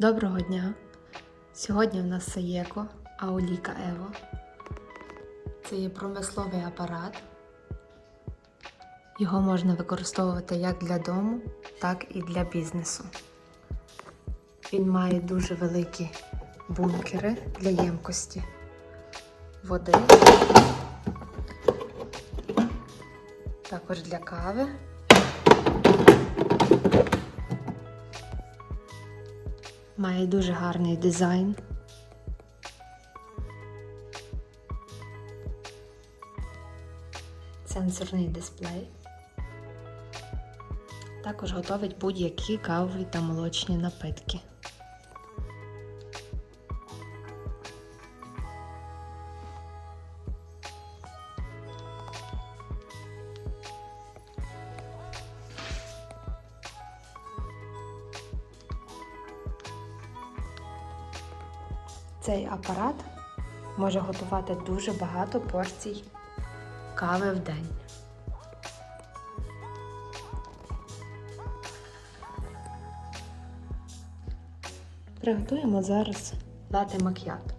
Доброго дня! Сьогодні в нас Саєко Ауліка Ево. Це є промисловий апарат. Його можна використовувати як для дому, так і для бізнесу. Він має дуже великі бункери для ємкості води, також для кави. Має дуже гарний дизайн. Сенсорний дисплей. Також готовить будь-які кавові та молочні напитки. Цей апарат може готувати дуже багато порцій кави в день. Приготуємо зараз лати макіато.